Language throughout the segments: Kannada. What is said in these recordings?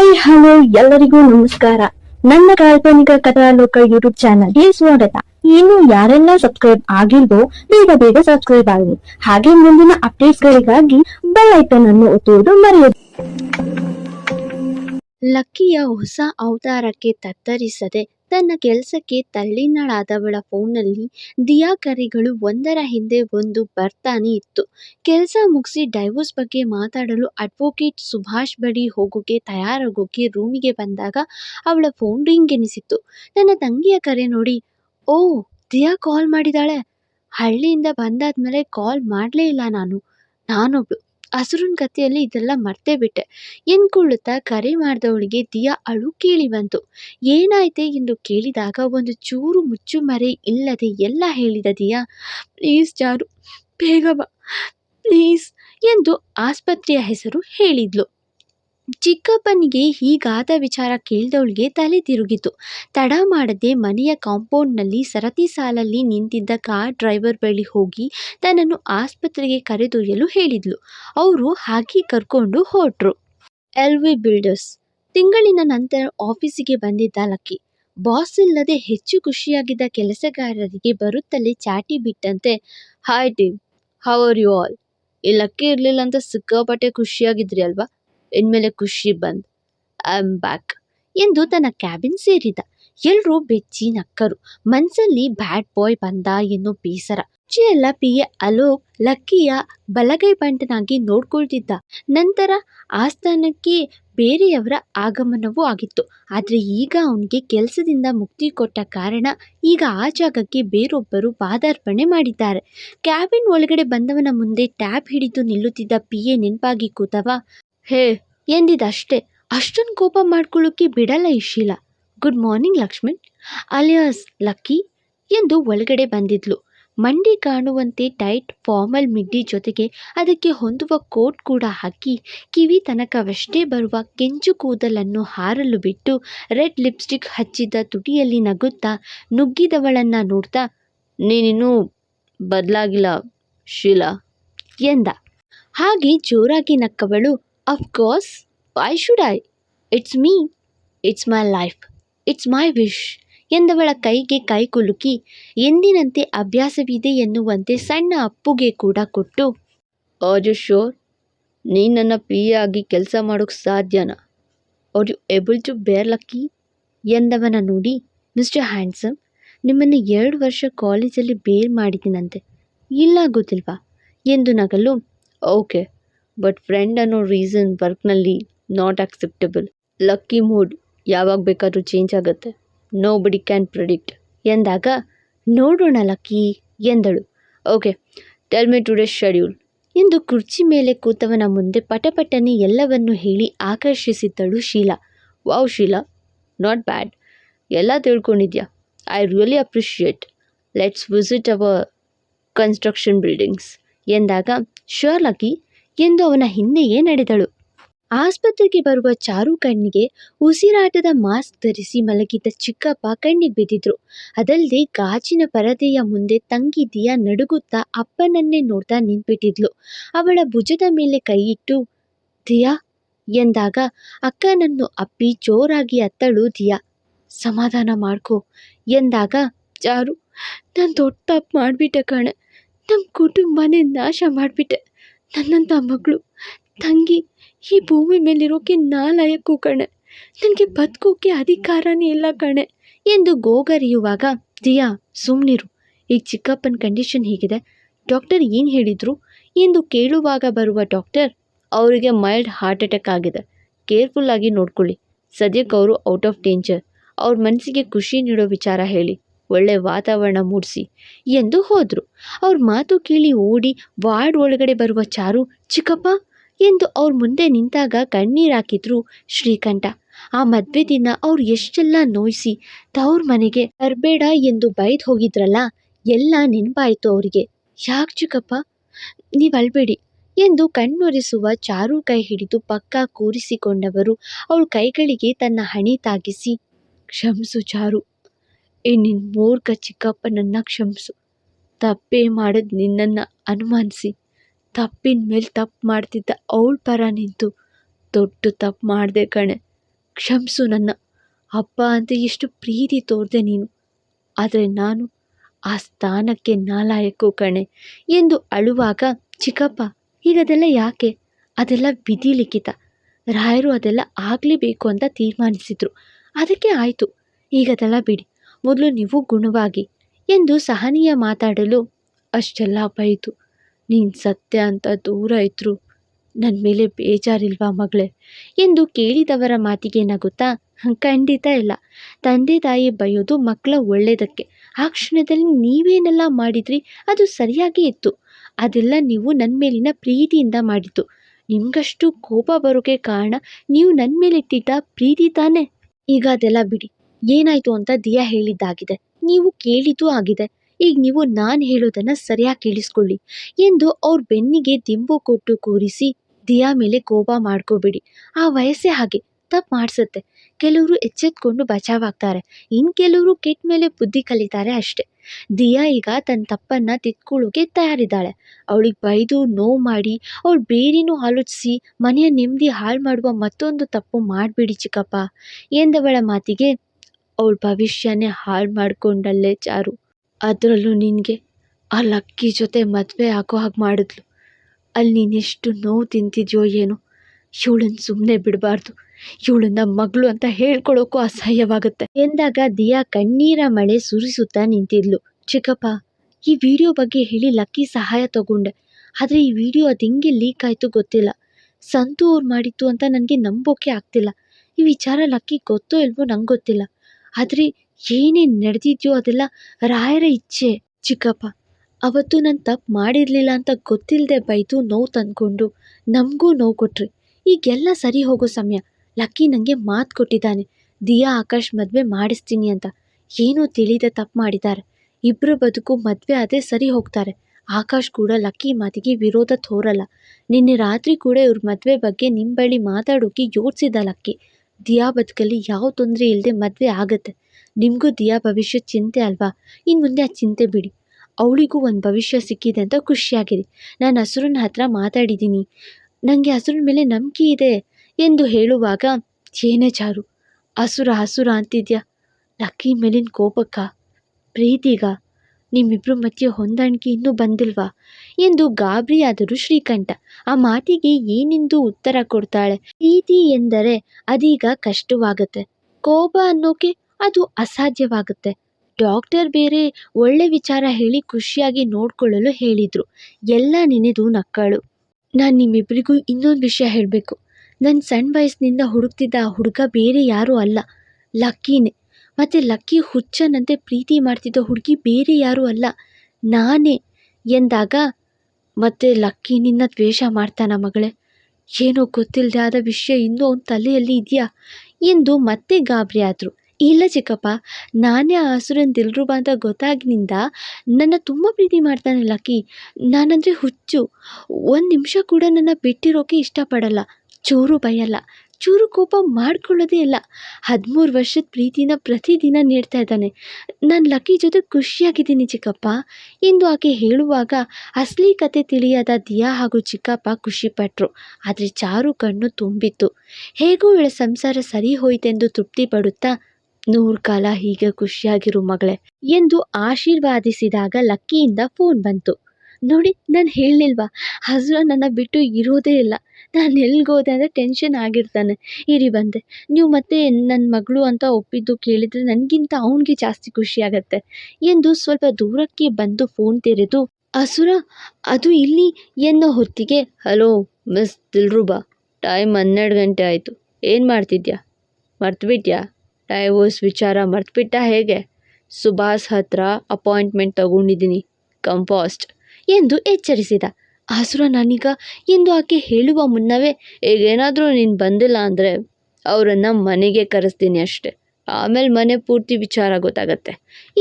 ಹಾಯ್ ಹಲೋ ಎಲ್ಲರಿಗೂ ನಮಸ್ಕಾರ. ನನ್ನ ಕಾಲ್ಪನಿಕ ಕಥಾಲೋಕ ಯೂಟ್ಯೂಬ್ ಚಾನಲ್ಗೆ ಸ್ವಾಗತ. ಇನ್ನು ಯಾರೆಲ್ಲ ಸಬ್ಸ್ಕ್ರೈಬ್ ಆಗಿಲ್ವೋ, ಬೇಗ ಬೇಗ ಸಬ್ಸ್ಕ್ರೈಬ್ ಆಗಿ ಹಾಗೆ ಮುಂದಿನ ಅಪ್ಡೇಟ್ಸ್ ಗಳಿಗಾಗಿ ಬೆಲ್ ಐಕನ್ ಅನ್ನು ಒತ್ತುವುದು ಮರೆಯದು. ಲಕ್ಕಿಯ ಹೊಸ ಅವತಾರಕ್ಕೆ ತತ್ತರಿಸದೆ ತನ್ನ ಕೆಲಸಕ್ಕೆ ತಲ್ಲೀನಳಾದವಳ ಫೋನ್ನಲ್ಲಿ ದಿಯಾ ಕರೆಗಳು ಒಂದರ ಹಿಂದೆ ಒಂದು ಬರ್ತಾನೆ ಇತ್ತು. ಕೆಲಸ ಮುಗಿಸಿ ಡೈವೋರ್ಸ್ ಬಗ್ಗೆ ಮಾತಾಡಲು ಅಡ್ವೊಕೇಟ್ ಸುಭಾಷ್ ಬಳಿ ಹೋಗೋಕೆ ತಯಾರಾಗೋಕೆ ರೂಮಿಗೆ ಬಂದಾಗ ಅವಳ ಫೋನ್ ರಿಂಗ್ ಎನಿಸಿತ್ತು. ನನ್ನ ತಂಗಿಯ ಕರೆ ನೋಡಿ, ಓ, ದಿಯಾ ಕಾಲ್ ಮಾಡಿದಾಳೆ. ಹಳ್ಳಿಯಿಂದ ಬಂದಾದ್ಮೇಲೆ ಕಾಲ್ ಮಾಡಲೇ ಇಲ್ಲ ನಾನು. ನಾನೊಬ್ಳು. ಹಸುರಿನ ಕಥೆಯಲ್ಲಿ ಇದೆಲ್ಲ ಮರ್ತೇ ಬಿಟ್ಟೆ. ಎಂದ್ಕೊಳ್ಳುತ್ತಾ ಕರೆ ಮಾಡಿದವಳಿಗೆ ದಿಯಾ ಅಳು ಕೇಳಿ ಬಂತು. ಏನಾಯ್ತೆ ಎಂದು ಕೇಳಿದಾಗ ಒಂದು ಚೂರು ಮುಚ್ಚುಮರೆ ಇಲ್ಲದೆ ಎಲ್ಲ ಹೇಳಿದ ದಿಯಾ, ಪ್ಲೀಸ್ ಜಾರು ಬೇಗ ಬಾ, ಪ್ಲೀಸ್, ಎಂದು ಆಸ್ಪತ್ರೆಯ ಹೆಸರು ಹೇಳಿದ್ಲು. ಚಿಕ್ಕಪ್ಪನಿಗೆ ಹೀಗಾದ ವಿಚಾರ ಕೇಳಿದವಳಿಗೆ ತಲೆ ತಿರುಗಿತು. ತಡ ಮಾಡದೆ ಮನೆಯ ಕಾಂಪೌಂಡ್ನಲ್ಲಿ ಸರತಿ ಸಾಲಲ್ಲಿ ನಿಂತಿದ್ದ ಕಾರ್ ಡ್ರೈವರ್ ಬಳಿ ಹೋಗಿ ತನ್ನನ್ನು ಆಸ್ಪತ್ರೆಗೆ ಕರೆದೊಯ್ಯಲು ಹೇಳಿದ್ಲು. ಅವರು ಹಾಕಿ ಕರ್ಕೊಂಡು ಹೊರಟ್ರು. L V builders. ತಿಂಗಳಿನ ನಂತರ ಆಫೀಸಿಗೆ ಬಂದಿದ್ದ ಲಕ್ಕಿ. ಬಾಸ್ ಇಲ್ಲದೆ ಹೆಚ್ಚು ಖುಷಿಯಾಗಿದ್ದ ಕೆಲಸಗಾರರಿಗೆ ಬರುತ್ತಲೇ ಚಾಟಿ ಬಿಟ್ಟಂತೆ hi team how are you all ಈ ಲಕ್ಕಿ ಇರಲಿಲ್ಲ ಅಂತ ಸಿಕ್ಕಾಪಟ್ಟೆ ಖುಷಿಯಾಗಿದ್ರಿ ಅಲ್ವಾ? ಇನ್ಮೇಲೆ ಖುಷಿ ಬಂದ್ ಐ ಆಮ್ ಬ್ಯಾಕ್ ಎಂದು ತನ್ನ ಕ್ಯಾಬಿನ್ ಸೇರಿದ. ಎಲ್ಲರೂ ಬೆಚ್ಚಿ ನಕ್ಕರು. ಮನ್ಸಲ್ಲಿ ಬ್ಯಾಡ್ ಬಾಯ್ ಬಂದ ಎನ್ನೋ ಬೇಸರ. ಎಲ್ಲ ಪಿ ಎ ಅಲೋಕ್ ಲಕ್ಕಿಯ ಬಲಗೈ ಬಂಟನಾಗಿ ನೋಡ್ಕೊಳ್ತಿದ್ದ. ನಂತರ ಆಸ್ಥಾನಕ್ಕೆ ಬೇರೆಯವರ ಆಗಮನವೂ ಆಗಿತ್ತು. ಆದರೆ ಈಗ ಅವನಿಗೆ ಕೆಲಸದಿಂದ ಮುಕ್ತಿ ಕೊಟ್ಟ ಕಾರಣ ಈಗ ಆ ಜಾಗಕ್ಕೆ ಬೇರೊಬ್ಬರು ಪಾದಾರ್ಪಣೆ ಮಾಡಿದ್ದಾರೆ. ಕ್ಯಾಬಿನ್ ಒಳಗಡೆ ಬಂದವನ ಮುಂದೆ ಟ್ಯಾಬ್ ಹಿಡಿದು ನಿಲ್ಲುತ್ತಿದ್ದ ಪಿ ಎ ನೆನಪಾಗಿ ಕೂತವ ಹೇ, ಎಂದಿದಷ್ಟೇ. ಅಷ್ಟೊಂದು ಕೋಪ ಮಾಡ್ಕೊಳ್ಳೋಕೆ ಬಿಡಲ್ಲ ಈ Sheela. Good morning Lakshman. Alias, Lucky ಎಂದು ಒಳಗಡೆ ಬಂದಿದ್ಲು. ಮಂಡಿ ಕಾಣುವಂತೆ ಟೈಟ್ ಫಾರ್ಮಲ್ ಮಿಡ್ಡಿ ಜೊತೆಗೆ ಅದಕ್ಕೆ ಹೊಂದುವ ಕೋಟ್ ಕೂಡ ಹಾಕಿ ಕಿವಿ ತನಕವಷ್ಟೇ ಬರುವ ಕೆಂಚು ಕೂದಲನ್ನು ಹಾರಲು ಬಿಟ್ಟು ರೆಡ್ ಲಿಪ್ಸ್ಟಿಕ್ ಹಚ್ಚಿದ್ದ ತುಟಿಯಲ್ಲಿ ನಗುತ್ತಾ ನುಗ್ಗಿದವಳನ್ನ ನೋಡ್ತಾ, ನೀನಿನ್ನೂ ಬದಲಾಗಿಲ್ಲ ಶೀಲಾ ಎಂದ. ಹಾಗೆ ಜೋರಾಗಿ ನಕ್ಕವಳು of course why should I? It's me. It's my life. It's my wish. ಎಂದವಳ ಕೈಗೆ ಕೈ ಕುಲುಕಿ, ಎಂದಿನಂತೆ ಅಭ್ಯಾಸವಿದೆ ಎನ್ನುವಂತೆ ಸಣ್ಣ ಅಪ್ಪುಗೆ ಕೂಡ ಕೊಟ್ಟು ಆರ್ ಯು ಶೋರ್, ನೀ ನನ್ನ ಪಿ ಆಗಿ ಕೆಲಸ ಮಾಡೋಕ್ಕೆ ಸಾಧ್ಯನಾ are you able to bear Lucky ಎಂದವನ ನೋಡಿ, ಮಿಸ್ಟರ್ ಹ್ಯಾಂಡ್ಸಮ್, ನಿಮ್ಮನ್ನು ಎರಡು ವರ್ಷ ಕಾಲೇಜಲ್ಲಿ ಬೇರ್ ಮಾಡಿದ್ದೀನಂತೆ ಇಲ್ಲ ಗೊತ್ತಿಲ್ವಾ ಎಂದು ನಗಲು, ಓಕೆ ಬಟ್ ಫ್ರೆಂಡ್ ಅನ್ನೋ ರೀಸನ್ ವರ್ಕ್ನಲ್ಲಿ ನಾಟ್ ಅಕ್ಸೆಪ್ಟಬಲ್ ಲಕ್ಕಿ ಮೂಡ್ ಯಾವಾಗ ಬೇಕಾದರೂ ಚೇಂಜ್ ಆಗುತ್ತೆ. ನೋ ಬಡಿ ಕ್ಯಾನ್ ಪ್ರಿಡಿಕ್ಟ್ ಎಂದಾಗ, ನೋಡೋಣ ಲಕ್ಕಿ ಎಂದಳು. Okay tell me today schedule ಎಂದು ಕುರ್ಚಿ ಮೇಲೆ ಕೂತವನ ಮುಂದೆ ಪಟಪಟನೆ ಎಲ್ಲವನ್ನು ಹೇಳಿ ಆಕರ್ಷಿಸಿದ್ದಳು Sheela. Wow Sheela not bad ಎಲ್ಲ ತಿಳ್ಕೊಂಡಿದ್ಯಾ? I really appreciate let's visit our construction buildings ಎಂದಾಗ ಶ್ಯೂರ್ ಲಕ್ಕಿ ಎಂದು ಅವನ ಹಿಂದೆಯೇ ನಡೆದಳು. ಆಸ್ಪತ್ರೆಗೆ ಬರುವ ಚಾರು ಕಣ್ಣಿಗೆ ಉಸಿರಾಟದ ಮಾಸ್ಕ್ ಧರಿಸಿ ಮಲಗಿದ್ದ ಚಿಕ್ಕಪ್ಪ ಕಣ್ಣಿಗೆ ಬಿದ್ದಿದ್ರು. ಅದಲ್ಲದೆ ಗಾಜಿನ ಪರದೆಯ ಮುಂದೆ ತಂಗಿ ದಿಯಾ ನಡುಗುತ್ತಾ ಅಪ್ಪನನ್ನೇ ನೋಡ್ತಾ ನಿಂತ್ಬಿಟ್ಟಿದ್ಲು. ಅವಳ ಭುಜದ ಮೇಲೆ ಕೈಯಿಟ್ಟು, ದಿಯಾ, ಎಂದಾಗ, ಅಕ್ಕನನ್ನು ಅಪ್ಪಿ ಜೋರಾಗಿ ಅತ್ತಳು, ದಿಯಾ, ಸಮಾಧಾನ ಮಾಡ್ಕೊ, ಎಂದಾಗ ಚಾರು ನಾನು ದೊಡ್ಡ ತಪ್ಪು ಮಾಡಿಬಿಟ್ಟೆ ಕಣೆ. ನಮ್ಮ ಕುಟುಂಬನೇ ನಾಶ ಮಾಡಿಬಿಟ್ಟೆ. ನನ್ನಂಥ ಮಗಳು, ತಂಗಿ, ಈ ಭೂಮಿ ಮೇಲಿರೋಕೆ ನಾಲಾಯಕ್ಕೂ ಕಣೆ. ನನಗೆ ಬದುಕೋಕೆ ಅಧಿಕಾರನೇ ಇಲ್ಲ ಕಣೆ ಎಂದು ಗೋಗರಿಯುವಾಗ, ದಿಯಾ ಸುಮ್ಮನಿರು ಈಗ ಚಿಕ್ಕಪ್ಪನ ಕಂಡೀಷನ್ ಹೀಗಿದೆ. ಡಾಕ್ಟರ್ ಏನು ಹೇಳಿದರು? ಎಂದು ಕೇಳುವಾಗ ಬರುವ ಡಾಕ್ಟರ್, ಅವರಿಗೆ ಮೈಲ್ಡ್ ಹಾರ್ಟ್ ಅಟ್ಯಾಕ್ ಆಗಿದೆ. ಕೇರ್ಫುಲ್ಲಾಗಿ ನೋಡ್ಕೊಳ್ಳಿ. ಸದ್ಯಕ್ಕೆ ಅವರು ಔಟ್ ಆಫ್ ಡೇಂಜರ್. ಅವ್ರ ಮನಸ್ಸಿಗೆ ಖುಷಿ ನೀಡೋ ವಿಚಾರ ಹೇಳಿ. ಒಳ್ಳೆ ವಾತಾವರಣ ಮೂಡಿಸಿ ಎಂದು ಹೋದರು. ಅವ್ರ ಮಾತು ಕೇಳಿ ಓಡಿ ವಾರ್ಡ್ ಒಳಗಡೆ ಬರುವ ಚಾರು, ಚಿಕ್ಕಪ್ಪ, ಎಂದು ಅವ್ರ ಮುಂದೆ ನಿಂತಾಗ ಕಣ್ಣೀರಾಕಿದ್ರು ಶ್ರೀಕಂಠ. ಆ ಮದುವೆ ದಿನ ಅವ್ರು ಎಷ್ಟೆಲ್ಲ ನೋಯಿಸಿ, ತವ್ರ ಮನೆಗೆ ಬರಬೇಡ ಎಂದು ಬೈದು ಹೋಗಿದ್ರಲ್ಲ, ಎಲ್ಲ ನೆನಪಾಯಿತು ಅವರಿಗೆ. ಯಾಕೆ ಚಿಕ್ಕಪ್ಪ, ನೀವು ಅಳ್ಬೇಡಿ ಎಂದು ಕಣ್ಣೊರೆಸುವ ಚಾರು ಕೈ ಹಿಡಿದು ಪಕ್ಕ ಕೂರಿಸಿಕೊಂಡವರು ಅವಳ ಕೈಗಳಿಗೆ ತನ್ನ ಹಣೆ ತಾಗಿಸಿ, ಕ್ಷಮಿಸು ಚಾರು ಈ ನಿನ್ನ ಮೂರ್ಖ ಚಿಕ್ಕಪ್ಪನನ್ನ ಕ್ಷಮಿಸು. ತಪ್ಪೇ ಮಾಡಿದ ನಿನ್ನನ್ನು ಅನುಮಾನಿಸಿ. ತಪ್ಪಿನ ಮೇಲೆ ತಪ್ಪು ಮಾಡ್ತಿದ್ದ ಅವಳ ಪರ ನಿಂತು ದೊಡ್ಡ ತಪ್ಪು ಮಾಡಿದೆ ಕಣೆ. ಕ್ಷಮಿಸು ನನ್ನ. ಅಪ್ಪ ಅಂತ ಎಷ್ಟು ಪ್ರೀತಿ ತೋರಿದೆ ನೀನು. ಆದರೆ ನಾನು ಆ ಸ್ಥಾನಕ್ಕೆ ನಾಲಾಯಕ್ಕು ಕಣೆ ಎಂದು ಅಳುವಾಗ, ಚಿಕ್ಕಪ್ಪ, ಈಗ ಅದೆಲ್ಲ ಯಾಕೆ? ಅದೆಲ್ಲ ವಿಧಿ ಲಿಖಿತ ರಾಯರು ಅದೆಲ್ಲ ಆಗಲೇಬೇಕು ಅಂತ ತೀರ್ಮಾನಿಸಿದ್ರು. ಅದಕ್ಕೆ ಆಯಿತು. ಈಗ ಅದೆಲ್ಲ ಬಿಡಿ. ಮೊದಲು ನೀವು ಗುಣವಾಗಿ ಎಂದು ಸಹನೀಯ ಮಾತಾಡಲು ಅಷ್ಟೆಲ್ಲ ಬೈತು ನೀನು ಸತ್ಯ ಅಂತ ದೂರ ಇದ್ರು ನನ್ನ ಮೇಲೆ ಬೇಜಾರಿಲ್ವಾ ಮಗಳೇ? ಎಂದು ಕೇಳಿದವರ ಮಾತಿಗೆ ನಗುತ್ತಾ, ಖಂಡಿತ ಇಲ್ಲ. ತಂದೆ ತಾಯಿ ಬೈಯೋದು ಮಕ್ಕಳ ಒಳ್ಳೆಯದಕ್ಕೆ ಆ ಕ್ಷಣದಲ್ಲಿ ನೀವೇನೆಲ್ಲ ಮಾಡಿದ್ರಿ ಅದು ಸರಿಯಾಗಿ ಇತ್ತು. ಅದೆಲ್ಲ ನೀವು ನನ್ನ ಮೇಲಿನ ಪ್ರೀತಿಯಿಂದ ಮಾಡಿದ್ದು. ನಿಮಗಷ್ಟು ಕೋಪ ಬರೋಕ್ಕೆ ಕಾರಣ ನೀವು ನನ್ನ ಮೇಲೆ ಇಟ್ಟಿದ್ದ ಪ್ರೀತಿ ತಾನೇ? ಈಗ ಅದೆಲ್ಲ ಬಿಡಿ. ಏನಾಯಿತು ಅಂತ ದಿಯಾ ಹೇಳಿದ್ದಾಗಿದೆ. ನೀವು ಕೇಳಿದ್ದು ಆಗಿದೆ. ಈಗ ನೀವು ನಾನು ಹೇಳೋದನ್ನು ಸರಿಯಾಗಿ ಕೇಳಿಸ್ಕೊಳ್ಳಿ ಎಂದು ಅವ್ರ ಬೆನ್ನಿಗೆ ದಿಂಬು ಕೊಟ್ಟು ಕೂರಿಸಿ ದಿಯಾ ಮೇಲೆ ಕೋಪ ಮಾಡ್ಕೋಬೇಡಿ. ಆ ವಯಸ್ಸೇ ಹಾಗೆ. ತಪ್ಪು ಮಾಡಿಸುತ್ತೆ. ಕೆಲವರು ಎಚ್ಚೆತ್ಕೊಂಡು ಬಚಾವಾಗ್ತಾರೆ. ಇನ್ನು ಕೆಲವರು ಕೆಟ್ಟ ಮೇಲೆ ಬುದ್ಧಿ ಕಲಿತಾರೆ ಅಷ್ಟೆ. ದಿಯಾ ಈಗ ತನ್ನ ತಪ್ಪನ್ನು ತಿದ್ಕೊಳ್ಳೋಕೆ ತಯಾರಿದ್ದಾಳೆ. ಅವಳಿಗೆ ಬೈದು ನೋವು ಮಾಡಿ ಅವಳು ಬೇರೇನೂ ಆಲೋಚಿಸಿ ಮನೆಯ ನೆಮ್ಮದಿ ಹಾಳು ಮಾಡುವ ಮತ್ತೊಂದು ತಪ್ಪು ಮಾಡಬೇಡಿ ಚಿಕ್ಕಪ್ಪ ಎಂದವಳ ಮಾತಿಗೆ ಅವಳ ಭವಿಷ್ಯನೇ ಹಾಳು ಮಾಡಿಕೊಂಡಲ್ಲೇ ಚಾರು. ಅದರಲ್ಲೂ ನಿನಗೆ ಆ ಲಕ್ಕಿ ಜೊತೆ ಮದುವೆ ಆಗೋ ಹಾಗೆ ಮಾಡಿದ್ಲು. ಅಲ್ಲಿ ನೀನೆಷ್ಟು ನೋವು ತಿಂತಿದ್ಯೋ ಏನೋ. ಇವಳನ್ನು ಸುಮ್ಮನೆ ಬಿಡಬಾರ್ದು. ಇವಳನ್ನ ಮಗಳು ಅಂತ ಹೇಳ್ಕೊಳ್ಳೋಕ್ಕೂ ಅಸಹ್ಯವಾಗುತ್ತೆ. ಎಂದಾಗ ದಿಯಾ ಕಣ್ಣೀರ ಮಳೆ ಸುರಿಸುತ್ತಾ ನಿಂತಿದ್ಲು. ಚಿಕ್ಕಪ್ಪ, ಈ ವಿಡಿಯೋ ಬಗ್ಗೆ ಹೇಳಿ ಲಕ್ಕಿ ಸಹಾಯ ತಗೊಂಡೆ. ಆದರೆ ಈ ವಿಡಿಯೋ ಅದು ಹೆಂಗೆ ಲೀಕ್ ಆಯಿತು ಗೊತ್ತಿಲ್ಲ. ಸಂತು ಅವ್ರು ಮಾಡಿತ್ತು ಅಂತ ನನಗೆ ನಂಬೋಕೆ ಆಗ್ತಿಲ್ಲ. ಈ ವಿಚಾರ ಲಕ್ಕಿ ಗೊತ್ತೋ ಇಲ್ವೋ ನಂಗೆ ಗೊತ್ತಿಲ್ಲ. ಆದರೆ ಏನೇನು ನಡೆದಿದ್ಯೋ ಅದೆಲ್ಲ ರಾಯರ ಇಚ್ಛೆ. ಚಿಕ್ಕಪ್ಪ, ಅವತ್ತು ನಾನು ತಪ್ಪು ಮಾಡಿರಲಿಲ್ಲ ಅಂತ ಗೊತ್ತಿಲ್ಲದೆ ಬೈದು ನೋವು ತಂದ್ಕೊಂಡು ನಮಗೂ ನೋವು ಕೊಟ್ರಿ. ಈಗೆಲ್ಲ ಸರಿ ಹೋಗೋ ಸಮಯ. ಲಕ್ಕಿ ನನಗೆ ಮಾತು ಕೊಟ್ಟಿದ್ದಾನೆ. ದಿಯಾ, ಆಕಾಶ್ ಮದುವೆ ಮಾಡಿಸ್ತೀನಿ ಅಂತ. ಏನೂ ತಿಳಿದ ತಪ್ಪು ಮಾಡಿದ್ದಾರೆ. ಇಬ್ಬರು ಬದುಕು ಮದುವೆ ಅದೇ ಸರಿ ಹೋಗ್ತಾರೆ. ಆಕಾಶ್ ಕೂಡ ಲಕ್ಕಿ ಮಾತಿಗೆ ವಿರೋಧ ತೋರಲ್ಲ. ನಿನ್ನೆ ರಾತ್ರಿ ಕೂಡ ಇವ್ರ ಮದುವೆ ಬಗ್ಗೆ ನಿಮ್ಮ ಬಳಿ ಮಾತಾಡೋಕೆ ಯೋಚಿಸಿದ ಲಕ್ಕಿ. ದಿಯಾ ಬದುಕಲ್ಲಿ ಯಾವ ತೊಂದರೆ ಇಲ್ಲದೆ ಮದುವೆ ಆಗುತ್ತೆ. ನಿಮಗೂ ದಿಯಾ ಭವಿಷ್ಯ ಚಿಂತೆ ಅಲ್ವಾ? ಇನ್ನು ಮುಂದೆ ಆ ಚಿಂತೆ ಬಿಡಿ. ಅವಳಿಗೂ ಒಂದು ಭವಿಷ್ಯ ಸಿಕ್ಕಿದೆ ಅಂತ ಖುಷಿಯಾಗಿರಿ ನಾನು ಹಸುರನ ಹತ್ರ ಮಾತಾಡಿದ್ದೀನಿ ನನಗೆ ಹಸುರನ ಮೇಲೆ ನಂಬಿಕೆ ಇದೆ ಎಂದು ಹೇಳುವಾಗ, ಏನೇ ಚಾರು ಹಸುರ ಹಸುರ ಅಂತಿದ್ಯಾ? ಲಕ್ಕಿ ಮೇಲಿನ ಕೋಪಕ್ಕ, ಪ್ರೀತಿಗ ನಿಮ್ಮಿಬ್ಬರ ಮಧ್ಯೆ ಹೊಂದಾಣಿಕೆ ಇನ್ನೂ ಬಂದಿಲ್ವಾ? ಎಂದು ಗಾಬರಿಯಾದರು ಶ್ರೀಕಂಠ. ಆ ಮಾತಿಗೆ ಏನೆಂದು ಉತ್ತರ ಕೊಡ್ತಾಳೆ? ಪ್ರೀತಿ ಎಂದರೆ ಅದೀಗ ಕಷ್ಟವಾಗುತ್ತೆ. ಕೋಪ ಅನ್ನೋಕೆ ಅದು ಅಸಾಧ್ಯವಾಗುತ್ತೆ. ಡಾಕ್ಟರ್ ಬೇರೆ ಒಳ್ಳೆ ವಿಚಾರ ಹೇಳಿ ಖುಷಿಯಾಗಿ ನೋಡ್ಕೊಳ್ಳಲು ಹೇಳಿದರು. ಎಲ್ಲ ನೆನೆದು ನಕ್ಕಳು. ನಾನು ನಿಮ್ಮಿಬ್ಬರಿಗೂ ಇನ್ನೊಂದು ವಿಷಯ ಹೇಳಬೇಕು. ನನ್ನ ಸಣ್ಣ ವಯಸ್ಸಿನಿಂದ ಹುಡುಕ್ತಿದ್ದ ಹುಡುಗ ಬೇರೆ ಯಾರೂ ಅಲ್ಲ. ಲಕ್ಕಿನೇ. ಮತ್ತು ಲಕ್ಕಿ ಹುಚ್ಚನಂತೆ ಪ್ರೀತಿ ಮಾಡ್ತಿದ್ದ ಹುಡುಗಿ ಬೇರೆ ಯಾರೂ ಅಲ್ಲ. ನಾನೇ ಎಂದಾಗ ಮತ್ತೆ ಲಕ್ಕಿ ನಿನ್ನ ದ್ವೇಷ ಮಾಡ್ತಾನ ಮಗಳೇ. ಏನೋ ಗೊತ್ತಿಲ್ಲದೆ ಆದ ವಿಷಯ ಇನ್ನೂ ಅವನ ತಲೆಯಲ್ಲಿ ಇದೆಯಾ? ಎಂದು ಮತ್ತೆ ಗಾಬರಿ ಆದರು. ಇಲ್ಲ ಚಿಕ್ಕಪ್ಪ, ನಾನೇ ಆ ಹಸುರನ್ ದಿಲ್ರುಬ ಅಂತ ಗೊತ್ತಾಗಿನಿಂದ ನನ್ನ ತುಂಬ ಪ್ರೀತಿ ಮಾಡ್ತಾನೆ ಲಕ್ಕಿ. ನಾನಂದರೆ ಹುಚ್ಚು. ಒಂದು ನಿಮಿಷ ಕೂಡ ನನ್ನ ಬಿಟ್ಟಿರೋಕೆ ಇಷ್ಟಪಡಲ್ಲ. ಚೂರು ಬೈಯಲ್ಲ. ಚೂರು ಕೋಪ ಮಾಡ್ಕೊಳ್ಳೋದೇ ಇಲ್ಲ. ಹದಿಮೂರು ವರ್ಷದ ಪ್ರೀತಿನ ಪ್ರತಿದಿನ ನೀಡ್ತಾ ಇದ್ದಾನೆ. ನಾನು ಲಕ್ಕಿ ಜೊತೆ ಖುಷಿಯಾಗಿದ್ದೀನಿ ಚಿಕ್ಕಪ್ಪ. ಎಂದು ಆಕೆ ಹೇಳುವಾಗ ಅಸಲಿ ಕತೆ ತಿಳಿಯದ ದಿಯಾ ಹಾಗೂ ಚಿಕ್ಕಪ್ಪ ಖುಷಿಪಟ್ಟರು ಆದರೆ ಚಾರು ಕಣ್ಣು ತುಂಬಿತ್ತು. ಹೇಗೂ ಇವಳ ಸಂಸಾರ ಸರಿ ಹೋಯ್ತೆಂದು ತೃಪ್ತಿ ಪಡುತ್ತಾ, ನೂರು ಕಾಲ ಹೀಗೆ ಖುಷಿಯಾಗಿರು ಮಗಳೇ, ಎಂದು ಆಶೀರ್ವಾದಿಸಿದಾಗ ಲಕ್ಕಿಯಿಂದ ಫೋನ್ ಬಂತು. ನೋಡಿ, ನಾನು ಹೇಳಲಿಲ್ವಾ? ಹಸ್ಬೆಂಡ್ ನನ್ನ ಬಿಟ್ಟು ಇರೋದೇ ಇಲ್ಲ. ನಾನು ಎಲ್ಗೋದೆ ಅಂದರೆ ಟೆನ್ಷನ್ ಆಗಿರ್ತಾನೆ. ಇರಿ ಬಂದೆ. ನೀವು ಮತ್ತೆ ನನ್ನ ಮಗಳು ಅಂತ ಒಪ್ಪಿದ್ದು ಕೇಳಿದರೆ ನನಗಿಂತ ಅವನಿಗೆ ಜಾಸ್ತಿ ಖುಷಿಯಾಗತ್ತೆ ಎಂದು ಸ್ವಲ್ಪ ದೂರಕ್ಕೆ ಬಂದು ಫೋನ್ ತೆರೆದು, ಹಸುರ, ಅದು ಇಲ್ಲಿ? ಎನ್ನೋ ಹೊತ್ತಿಗೆ ಹಲೋ ಮಿಸ್ ದಿಲ್ರುಬಾ. ಟೈಮ್ ಹನ್ನೆರಡು ಗಂಟೆ ಆಯಿತು. ಏನು ಮಾಡ್ತಿದ್ಯಾ? ಮರ್ತುಬಿಟ್ಯಾ? ಡೈವೋರ್ಸ್ ವಿಚಾರ ಮರ್ತುಬಿಟ್ಟ ಹೇಗೆ? ಸುಭಾಷ್ ಹತ್ರ ಅಪಾಯಿಂಟ್ಮೆಂಟ್ ತಗೊಂಡಿದ್ದೀನಿ. ಕಂಪಾಸ್ಟ್ ಎಂದು ಎಚ್ಚರಿಸಿದ. ಆಸುರ ನಾನೀಗ ಎಂದು ಆಕೆ ಹೇಳುವ ಮುನ್ನವೇ ಈಗೇನಾದರೂ ನೀನು ಬಂದಿಲ್ಲ ಅಂದರೆ ಅವರನ್ನು ಮನೆಗೆ ಕರೆಸ್ತೀನಿ ಅಷ್ಟೆ. ಆಮೇಲೆ ಮನೆ ಪೂರ್ತಿ ವಿಚಾರ ಗೊತ್ತಾಗತ್ತೆ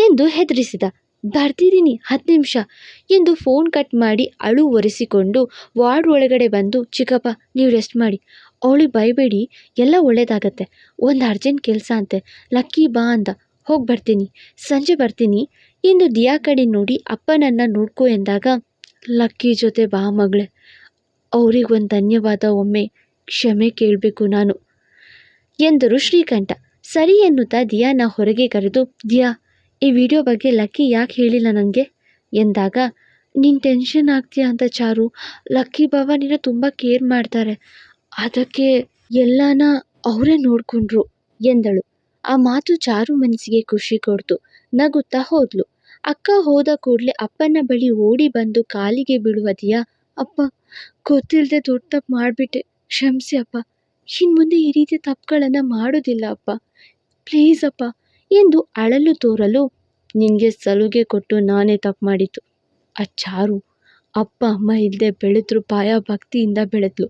ಎಂದು ಹೆದರಿಸಿದ. ಬರ್ತಿದ್ದೀನಿ, ಹತ್ತು ನಿಮಿಷ ಎಂದು ಫೋನ್ ಕಟ್ ಮಾಡಿ ಅಳು ಒರೆಸಿಕೊಂಡು ವಾರ್ಡ್ ಒಳಗಡೆ ಬಂದು, ಚಿಕ್ಕಪ್ಪ, ನೀವು ರೆಸ್ಟ್ ಮಾಡಿ. ಅವಳಿಗೆ ಬೈಬೇಡಿ, ಎಲ್ಲ ಒಳ್ಳೇದಾಗತ್ತೆ. ಒಂದು ಅರ್ಜೆಂಟ್ ಕೆಲಸ ಅಂತೆ. ಲಕ್ಕಿ ಬಾ ಅಂದ ಹೋಗಿ ಬರ್ತೀನಿ. ಸಂಜೆ ಬರ್ತೀನಿ. ಎಂದು ದಿಯಾ ಕಡೆ ನೋಡಿ ಅಪ್ಪನನ್ನು ನೋಡ್ಕೊ ಎಂದಾಗ, ಲಕ್ಕಿ ಜೊತೆ ಬಾ ಮಗಳೇ. ಅವ್ರಿಗೆ ಒಂದು ಧನ್ಯವಾದ, ಒಮ್ಮೆ ಕ್ಷಮೆ ಕೇಳಬೇಕು ನಾನು ಎಂದರು ಶ್ರೀಕಂಠ. ಸರಿ ಎನ್ನುತ್ತಾ ದಿಯಾನ ಹೊರಗೆ ಕರೆದು, ದಿಯಾ, ಈ ವಿಡಿಯೋ ಬಗ್ಗೆ ಲಕ್ಕಿ ಯಾಕೆ ಹೇಳಿಲ್ಲ ನನಗೆ ಎಂದಾಗ, ನೀನು ಟೆನ್ಷನ್ ಆಗ್ತೀಯ ಅಂತ ಚಾರು. ಲಕ್ಕಿ ಬಾಬಾ ನಿನ್ನ ತುಂಬ ಕೇರ್ ಮಾಡ್ತಾರೆ. ಅದಕ್ಕೆ ಎಲ್ಲಾನ ಅವರೇ ನೋಡಿಕೊಂಡ್ರು ಎಂದಳು. ಆ ಮಾತು ಚಾರು ಮನಸ್ಸಿಗೆ ಖುಷಿ ಕೊಡ್ತು. ನಗುತ್ತಾ ಹೋದ್ಲು. ಅಕ್ಕ ಹೋದ ಕೂಡಲೇ ಅಪ್ಪನ ಬಳಿ ಓಡಿ ಬಂದು ಕಾಲಿಗೆ ಬೀಳುವ ಅಪ್ಪ ಗೊತ್ತಿಲ್ಲದೆ ದೊಡ್ಡ ತಪ್ಪು ಮಾಡಿಬಿಟ್ಟೆ. ಕ್ಷಮಿಸಿ ಅಪ್ಪ. ಇನ್ನು ಮುಂದೆ ಈ ರೀತಿ ತಪ್ಪುಗಳನ್ನು ಮಾಡೋದಿಲ್ಲ ಅಪ್ಪ. ಪ್ಲೀಸ್ ಅಪ್ಪ. ಎಂದು ಅಳಲು ತೋರಲು ನಿನಗೆ ಸಲುಗೆ ಕೊಟ್ಟು ನಾನೇ ತಪ್ಪು ಮಾಡಿತು ಅಚ್ಚಾರು. ಚಾರು ಅಪ್ಪ ಅಮ್ಮ ಇಲ್ಲದೆ ಬೆಳೆದ್ರು ಪಾಯ ಭಕ್ತಿಯಿಂದ ಬೆಳೆದ್ಲು.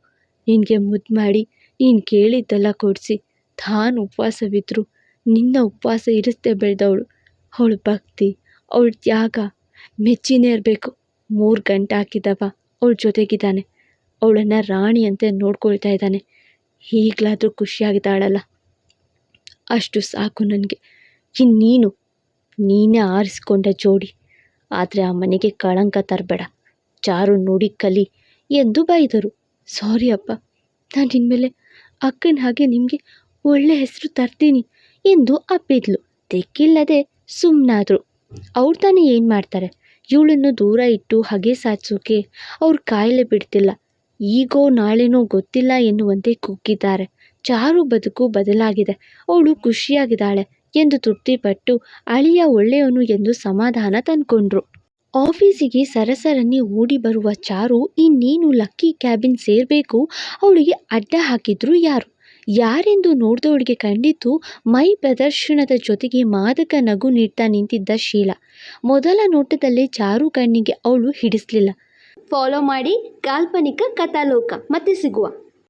ನಿನಗೆ ಮುದ್ದು ಮಾಡಿ ನೀನು ಕೇಳಿದ್ದೆಲ್ಲ ಕೊಡಿಸಿ. ತಾನು ಉಪವಾಸವಿದ್ರು. ನಿನ್ನ ಉಪವಾಸ ಇರಿಸ್ದೆ ಬೆಳೆದವಳು. ಅವಳು ಭಕ್ತಿ, ಅವ್ಳ ತ್ಯಾಗ, ಮೆಚ್ಚಿನೇ ಇರಬೇಕು. ಮೂರು ಗಂಟೆ ಹಾಕಿದವ, ಅವಳ ಜೊತೆಗಿದ್ದಾನೆ. ಅವಳನ್ನು ಅಂತ ನೋಡ್ಕೊಳ್ತಾ ಇದ್ದಾನೆ. ಈಗಲಾದರೂ ಖುಷಿಯಾಗಿದ್ದಾಳಲ್ಲ. ಅಷ್ಟು ಸಾಕು ನನಗೆ. ನೀನು, ನೀನೇ ಆರಿಸ್ಕೊಂಡ ಜೋಡಿ. ಆದರೆ ಆ ಮನೆಗೆ ಕಳಂಕ ತರಬೇಡ. ಚಾರು ನೋಡಿ ಕಲಿ ಎಂದು ಬೈದರು. ಸಾರಿ ಅಪ್ಪ, ನಾನು ಇನ್ಮೇಲೆ ಅಕ್ಕನ ಹಾಗೆ ನಿಮಗೆ ಒಳ್ಳೆ ಹೆಸರು ತರ್ತೀನಿ ಎಂದು ಅಪ್ಪಿದ್ಲು. ತೆಕ್ಕಿಲ್ಲದೆ ಸುಮ್ಮನಾದ್ರು ಅವ್ರು ತಾನೇ ಏನು ಮಾಡ್ತಾರೆ? ಇವಳನ್ನು ದೂರ ಇಟ್ಟು ಹಗೆ ಸಾಧಿಸೋಕೆ ಅವ್ರು ಕಾಯಿಲೆ ಬಿಡ್ತಿಲ್ಲ. ಈಗೋ ನಾಳೆನೋ ಗೊತ್ತಿಲ್ಲ ಎನ್ನುವಂತೆ ಕುಗ್ಗಿದ್ದಾರೆ. ಚಾರು ಬದುಕು ಬದಲಾಗಿದೆ. ಅವಳು ಖುಷಿಯಾಗಿದ್ದಾಳೆ ಎಂದು ತೃಪ್ತಿಪಟ್ಟು ಅಳಿಯ ಒಳ್ಳೆಯವನು ಎಂದು ಸಮಾಧಾನ ತಂದ್ಕೊಂಡ್ರು. ಆಫೀಸಿಗೆ ಸರಸರನ್ನೇ ಓಡಿ ಬರುವ ಚಾರು ಇನ್ನೇನು ಲಕ್ಕಿ ಕ್ಯಾಬಿನ್ ಸೇರಬೇಕು? ಅವಳಿಗೆ ಅಡ್ಡ ಹಾಕಿದ್ರು ಯಾರು? ಯಾರೆಂದು ನೋಡ್ದವಳಿಗೆ ಕಂಡಿತು ಮೈ ಪ್ರದರ್ಶನದ ಜೊತೆಗೆ ಮಾದಕ ನಗು ನೀಡ್ತಾ ನಿಂತಿದ್ದ ಶೀಲಾ. ಮೊದಲ ನೋಟದಲ್ಲೇ ಚಾರು ಕಣ್ಣಿಗೆ ಅವಳು ಹಿಡಿಸ್ಲಿಲ್ಲ. ಫಾಲೋ ಮಾಡಿ ಕಾಲ್ಪನಿಕ ಕಥಾಲೋಕ. ಮತ್ತೆ ಸಿಗುವ.